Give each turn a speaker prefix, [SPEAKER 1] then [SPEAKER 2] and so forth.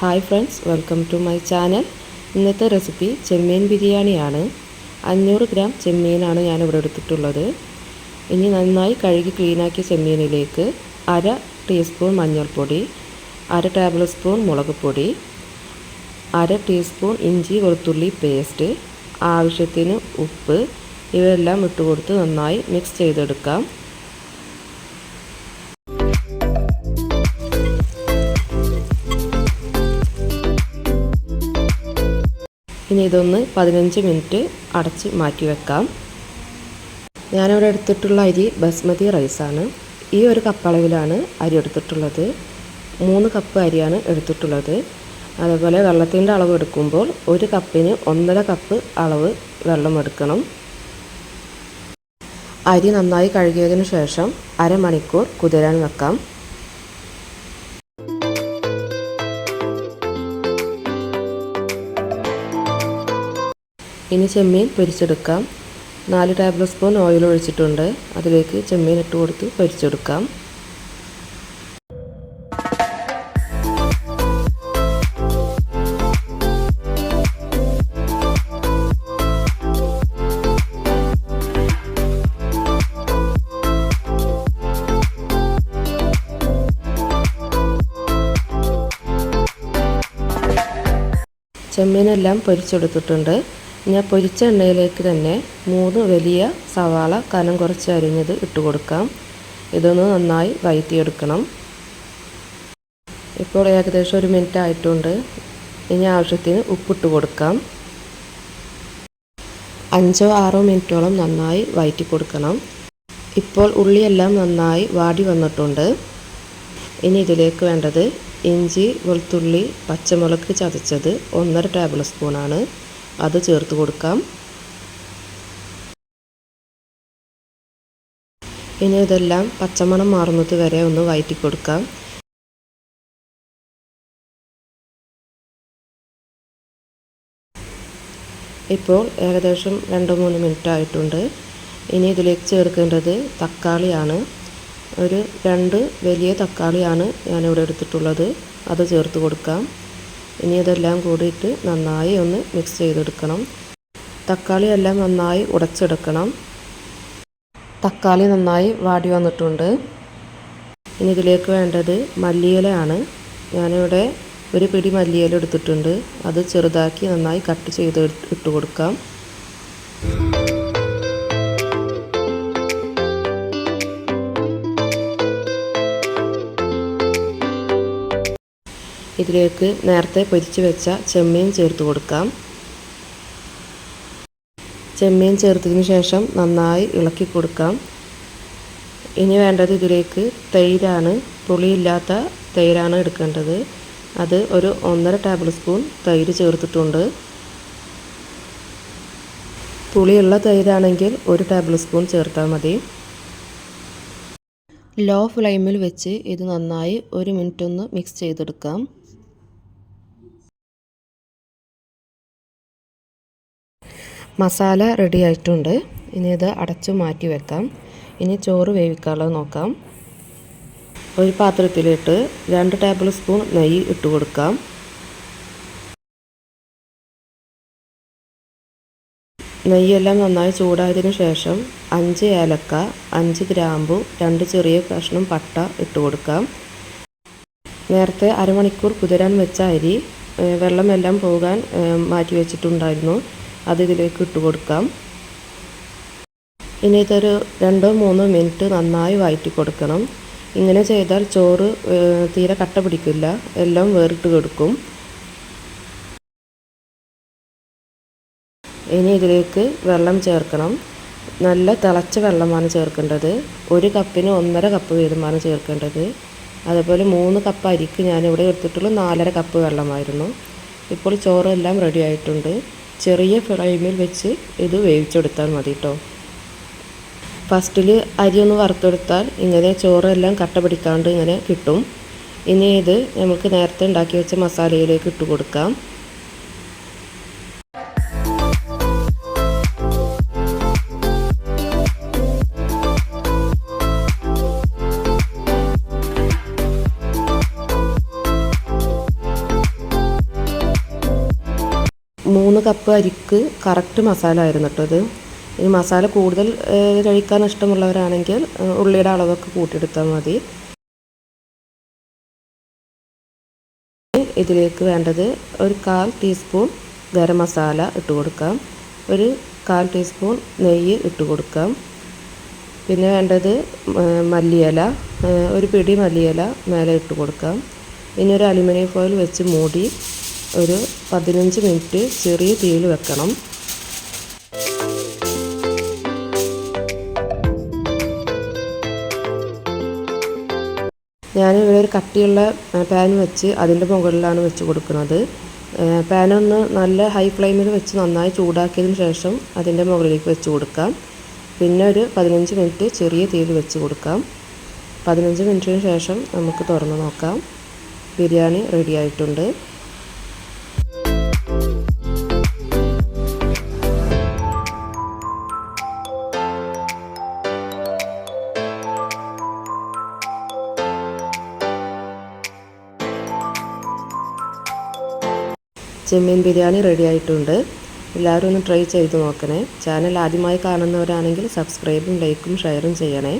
[SPEAKER 1] Hi friends welcome to my channel. ഇന്നത്തെ recipe ചെമ്മീൻ ബിരിയാണിയാണ്. അഞ്ഞൂറ് ഗ്രാം ചെമ്മീനാണ് ഞാൻ ഞാനിവിടെ എടുത്തിട്ടുള്ളത്. ഇനി നന്നായി കഴുകി ക്ലീനാക്കിയ ചെമ്മീനിലേക്ക് അര ടീസ്പൂൺ മഞ്ഞൾപ്പൊടി അര ടേബിൾ സ്പൂൺ മുളക് പൊടി അര ടീസ്പൂൺ ഇഞ്ചി വെളുത്തുള്ളി പേസ്റ്റ് ആവശ്യത്തിന് ഉപ്പ് ഇവയെല്ലാം ഇട്ടുകൊടുത്ത് നന്നായി മിക്സ് ചെയ്തെടുക്കാം. ഇനി ഇതൊന്ന് പതിനഞ്ച് മിനിറ്റ് അടച്ച് മാറ്റി വെക്കാം. ഞാനിവിടെ എടുത്തിട്ടുള്ള അരി ബസ്മതി റൈസാണ്. ഈ ഒരു കപ്പ് അളവിലാണ് അരി എടുത്തിട്ടുള്ളത്. മൂന്ന് കപ്പ് അരിയാണ് എടുത്തിട്ടുള്ളത്. അതുപോലെ വെള്ളത്തിന്റെ അളവ് എടുക്കുമ്പോൾ ഒരു കപ്പിന് ഒന്നര കപ്പ് അളവ് വെള്ളം എടുക്കണം. അരി നന്നായി കഴുകിയതിനു ശേഷം അരമണിക്കൂർ കുതിരാൻ വെക്കാം. ഇനി ചെമ്മീൻ പൊരിച്ചെടുക്കാം. നാല് ടേബിൾ സ്പൂൺ ഓയിൽ ഒഴിച്ചിട്ടുണ്ട്. അതിലേക്ക് ചെമ്മീൻ ഇട്ട് കൊടുത്ത് പൊരിച്ചെടുക്കാം. ചെമ്മീനെല്ലാം പൊരിച്ചെടുത്തിട്ടുണ്ട്. ഞാൻ പൊരിച്ച എണ്ണയിലേക്ക് തന്നെ മൂന്ന് വലിയ സവാള കനം കുറച്ച് അരിഞ്ഞത് ഇട്ട് കൊടുക്കാം. ഇതൊന്ന് നന്നായി വയറ്റിയെടുക്കണം. ഇപ്പോൾ ഏകദേശം ഒരു മിനിറ്റ് ആയിട്ടുണ്ട്. ഇനി ആവശ്യത്തിന് ഉപ്പിട്ട് കൊടുക്കാം. അഞ്ചോ ആറോ മിനിറ്റോളം നന്നായി വയറ്റി കൊടുക്കണം. ഇപ്പോൾ ഉള്ളിയെല്ലാം നന്നായി വാടി വന്നിട്ടുണ്ട്. ഇനി ഇതിലേക്ക് വേണ്ടത് ഇഞ്ചി വെളുത്തുള്ളി പച്ചമുളക് ചതച്ചത് ഒന്നര ടേബിൾ സ്പൂണാണ്. അത് ചേർത്ത് കൊടുക്കാം. ഇനി ഇതെല്ലാം പച്ചമണം മാറുന്നത് വരെ ഒന്ന് വയറ്റി കൊടുക്കാം. ഇപ്പോൾ ഏകദേശം രണ്ട് മൂന്ന് മിനിറ്റ് ആയിട്ടുണ്ട്. ഇനി ഇതിലേക്ക് ചേർക്കേണ്ടത് തക്കാളിയാണ്. ഒരു രണ്ട് വലിയ തക്കാളിയാണ് ഞാനിവിടെ എടുത്തിട്ടുള്ളത്. അത് ചേർത്ത് കൊടുക്കാം. ഇനി ഇതെല്ലാം കൂടിയിട്ട് നന്നായി ഒന്ന് മിക്സ് ചെയ്തെടുക്കണം. തക്കാളി എല്ലാം നന്നായി ഉടച്ചെടുക്കണം. തക്കാളി നന്നായി വാടി വന്നിട്ടുണ്ട്. ഇനി ഇതിലേക്ക് വേണ്ടത് മല്ലിയിലയാണ്. ഞാനിവിടെ ഒരു പിടി മല്ലിയില എടുത്തിട്ടുണ്ട്. അത് ചെറുതാക്കി നന്നായി കട്ട് ചെയ്ത് ഇട്ട് കൊടുക്കാം. ഇതിലേക്ക് നേരത്തെ പൊരിച്ചു വെച്ച ചെമ്മീൻ ചേർത്ത് കൊടുക്കാം. ചെമ്മീൻ ചേർത്തതിന് ശേഷം നന്നായി ഇളക്കി കൊടുക്കാം. ഇനി വേണ്ടത് ഇതിലേക്ക് തൈരാണ്. പുളിയില്ലാത്ത തൈരാണ് എടുക്കേണ്ടത്. അത് ഒരു ഒന്നര ടേബിൾ സ്പൂൺ തൈര് ചേർത്തിട്ടുണ്ട്. പുളിയുള്ള തൈരാണെങ്കിൽ ഒരു ടേബിൾ സ്പൂൺ ചേർത്താൽ മതി. ലോ ഫ്ലെയിമിൽ വെച്ച് ഇത് നന്നായി ഒരു മിനിറ്റ് ഒന്ന് മിക്സ് ചെയ്തെടുക്കാം. മസാല റെഡി ആയിട്ടുണ്ട്. ഇനി ഇത് അടച്ചു മാറ്റി വെക്കാം. ഇനി ചോറ് വേവിക്കാനുള്ളത് നോക്കാം. ഒരു പാത്രത്തിലിട്ട് രണ്ട് ടേബിൾ സ്പൂൺ നെയ്യ് ഇട്ട് കൊടുക്കാം. നെയ്യെല്ലാം നന്നായി ചൂടായതിനു ശേഷം അഞ്ച് ഏലക്ക അഞ്ച് ഗ്രാമ്പു രണ്ട് ചെറിയ കഷ്ണം പട്ട ഇട്ട് കൊടുക്കാം. നേരത്തെ അരമണിക്കൂർ കുതിരാൻ വെച്ച അരി വെള്ളമെല്ലാം പോകാൻ മാറ്റി വെച്ചിട്ടുണ്ടായിരുന്നു. അത് ഇതിലേക്ക് ഇട്ട് കൊടുക്കാം. ഇനി ഇതൊരു രണ്ടോ മൂന്നോ മിനിറ്റ് നന്നായി വഴറ്റി കൊടുക്കണം. ഇങ്ങനെ ചെയ്താൽ ചോറ് തീരെ കട്ട പിടിക്കില്ല. എല്ലാം വേറിട്ട് കൊടുക്കും. ഇനി ഇതിലേക്ക് വെള്ളം ചേർക്കണം. നല്ല തിളച്ച വെള്ളമാണ് ചേർക്കേണ്ടത്. ഒരു കപ്പിന് ഒന്നര കപ്പ് വീതമാണ് ചേർക്കേണ്ടത്. അതേപോലെ മൂന്ന് കപ്പ് അരിക്ക് ഞാനിവിടെ എടുത്തിട്ടുള്ള നാലര കപ്പ് വെള്ളമായിരുന്നു. ഇപ്പോൾ ചോറെല്ലാം റെഡി ആയിട്ടുണ്ട്. ചെറിയ ഫ്ലെയിമിൽ വെച്ച് ഇത് വേവിച്ചെടുത്താൽ മതി കേട്ടോ ഫസ്റ്റിൽ അരി ഒന്ന് വറുത്തെടുത്താൽ ഇങ്ങനെ ചോറെല്ലാം കട്ട പിടിക്കാണ്ട് ഇങ്ങനെ കിട്ടും. ഇനി ഇത് നമുക്ക് നേരത്തെ ഉണ്ടാക്കി വെച്ച മസാലയിലേക്ക് ഇട്ട് കൊടുക്കാം. മൂന്ന് കപ്പ് അരിക്ക് കറക്റ്റ് മസാല ആയിരുന്നു കേട്ടോ ഇത്. ഇനി മസാല കൂടുതൽ കഴിക്കാൻ ഇഷ്ടമുള്ളവരാണെങ്കിൽ ഉള്ളിയുടെ അളവൊക്കെ കൂട്ടിയെടുത്താൽ മതി. ഇതിലേക്ക് വേണ്ടത് ഒരു കാൽ ടീസ്പൂൺ ഗരം മസാല ഇട്ട് കൊടുക്കാം. ഒരു കാൽ ടീസ്പൂൺ നെയ്യ് ഇട്ട് കൊടുക്കാം. പിന്നെ വേണ്ടത് മല്ലിയില ഒരു പിടി മല്ലിയില മേലെ ഇട്ട് കൊടുക്കാം. ഇനി ഒരു അലുമിനിയം ഫോയിൽ വെച്ച് മൂടി ഒരു പതിനഞ്ച് മിനിറ്റ് ചെറിയ തീയിൽ വെക്കണം. ഞാനിവിടെ ഒരു കട്ടിയുള്ള പാൻ വെച്ച് അതിന്റെ മുകളിലാണ് വെച്ച് കൊടുക്കുന്നത്. പാനൊന്ന് നല്ല ഹൈ ഫ്ലെയിമിൽ വെച്ച് നന്നായി ചൂടാക്കിയതിന് ശേഷം അതിന്റെ മുകളിലേക്ക് വെച്ച് കൊടുക്കാം. പിന്നെ ഒരു പതിനഞ്ച് മിനിറ്റ് ചെറിയ തീയിൽ വെച്ച് കൊടുക്കാം. പതിനഞ്ച് മിനിറ്റിന് ശേഷം നമുക്ക് തുറന്ന് നോക്കാം. ബിരിയാണി റെഡി ആയിട്ടുണ്ട്. ചെമ്മീൻ ബിരിയാണി റെഡി ആയിട്ടുണ്ട്. എല്ലാവരും ഒന്ന് ട്രൈ ചെയ്ത് നോക്കണേ. ചാനൽ ആദ്യമായി കാണുന്നവരാണെങ്കിൽ സബ്സ്ക്രൈബും ലൈക്കും ഷെയറും ചെയ്യണേ.